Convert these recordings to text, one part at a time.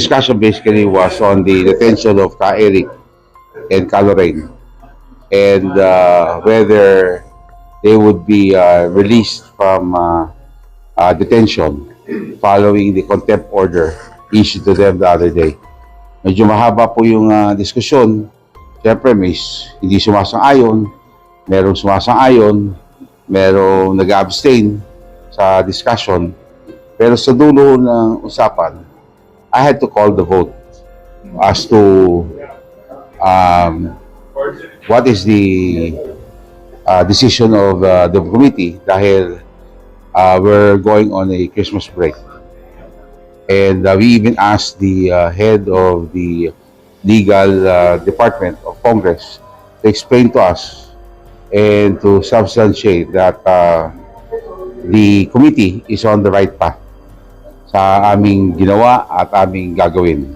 discussion basically was on the detention of Ka Eric and Ka Lorraine and uh, whether they would be uh, released from uh, uh, detention following the contempt order issued to them the other day. Medyo mahaba po yung uh, diskusyon. Siyempre, may hindi sumasang-ayon, merong sumasang-ayon, merong nag-abstain sa discussion. Pero sa dulo ng usapan, I had to call the vote as to um, what is the uh, decision of uh, the committee dahil uh, we're going on a Christmas break. And uh, we even asked the uh, head of the legal uh, department of Congress to explain to us and to substantiate that uh, the committee is on the right path sa aming ginawa at aming gagawin.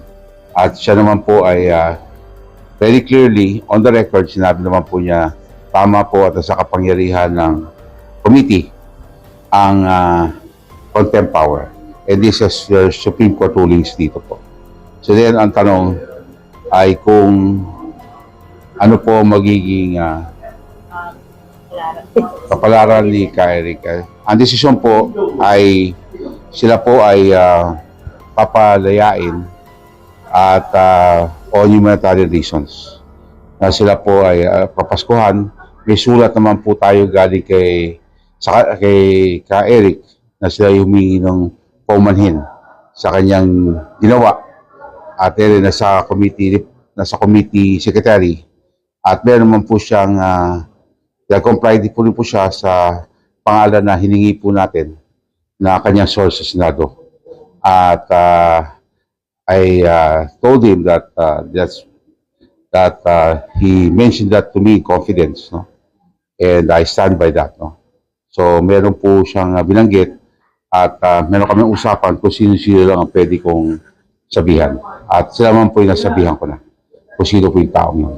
At siya naman po ay uh, very clearly on the record, sinabi naman po niya tama po at sa kapangyarihan ng committee ang uh, contempt power. And this is your Supreme Court rulings dito po. So then, ang tanong ay kung ano po magiging uh, kapalaran ni. Uh, Ang desisyon po ay sila po ay uh, papalayain at uh, on humanitarian reasons. Na sila po ay uh, papaskuhan. May sulat naman po tayo galing kay sa kay Ka Eric na sila humingi ng paumanhin sa kanyang ginawa at eh, nasa committee nasa committee secretary at meron naman po siyang uh, comply po rin po siya sa pangalan na hiningi po natin na kanyang source sa Senado. At uh, I uh, told him that uh, that's that uh, he mentioned that to me in confidence, no? And I stand by that, no? So, meron po siyang binanggit at uh, meron kami usapan kung sino-sino lang ang pwede kong sabihan. At sila man po yung nasabihan ko na kung sino po yung taong yun.